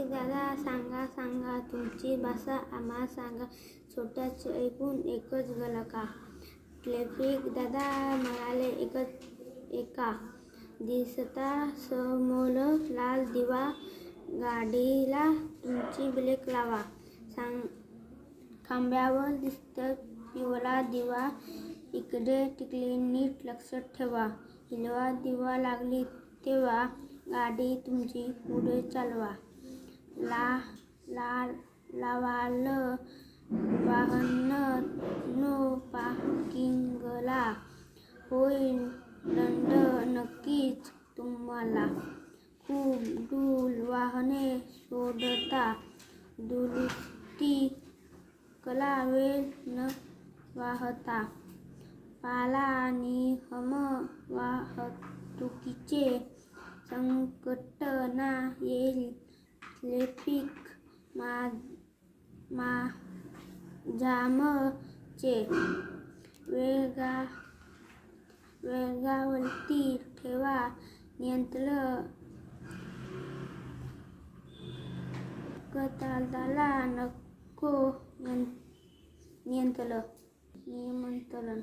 Traffic दादा सांगा सांगा. तुमची भाषा आम्हा सांगा. छोट्याच ऐकून एकच गलका ट्रॅफिक दादा म्हणाले एकच एका दिसता समोर लाल दिवा गाडीला तुमची ब्रेक लावा. सांग खांब्यावर दिसतं पिवळा दिवा. इकडे तिकडे नीट लक्षात ठेवा. हिरवा दिवा लागली तेव्हा गाडी तुमची पुढे चालवा. ला ला लावाल वाहन नो पार्किंगला. होईल दंड नक्कीच तुम्हाला. खूप दूर वाहने सोडता दुरुस्ती कला वेळ न वाहता. पाला आणि हम वाहतुकीचे संकट ना येईल. लेपिक मा मा जामचे वेगा वेगावरती ठेवा नियंत्रण कताला नको नियंत्रण. नियमंत्रण